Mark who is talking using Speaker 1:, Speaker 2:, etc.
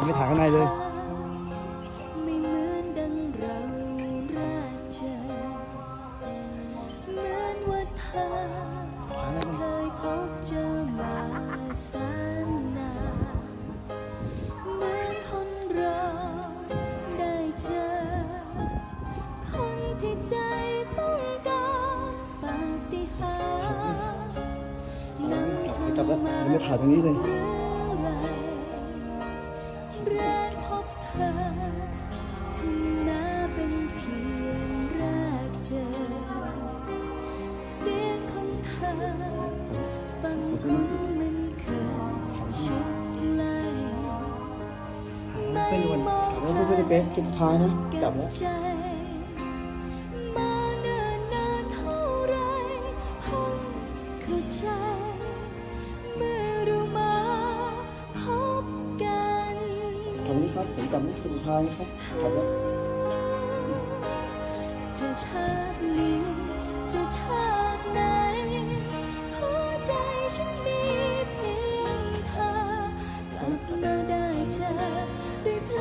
Speaker 1: ยังไม่ถ่ายข้างในเลย
Speaker 2: ไม่เหมือนดังเราแรกเจอเหมือนว่าเธอเคยพบเจอมาแสนนานเหมือนคนเราได้เจอ คนที่ใจต้องการปาฏิหาริย์นำเธอก
Speaker 1: ลับแล้ว
Speaker 2: มา
Speaker 1: ยังไม่ถ่ายตรงนี้เลย
Speaker 2: หรือไร แรกพบเธอถึงน่าเป็นเพียงแรกเจอ เสียงของเธอ ฟังคุ้นเหมันเคยชิดไหลไม่มอง
Speaker 1: แล้วพูดไปเป็นคลิปท้ายนะ กลับแล้ว
Speaker 2: ใจ ครับ ผมจำไม่ถูกทางครับขับรถจะชาตินี้จะชา
Speaker 1: ติไหนหัวใจฉันมีเพียงเธอกลับ
Speaker 2: มาได้เจอได้พล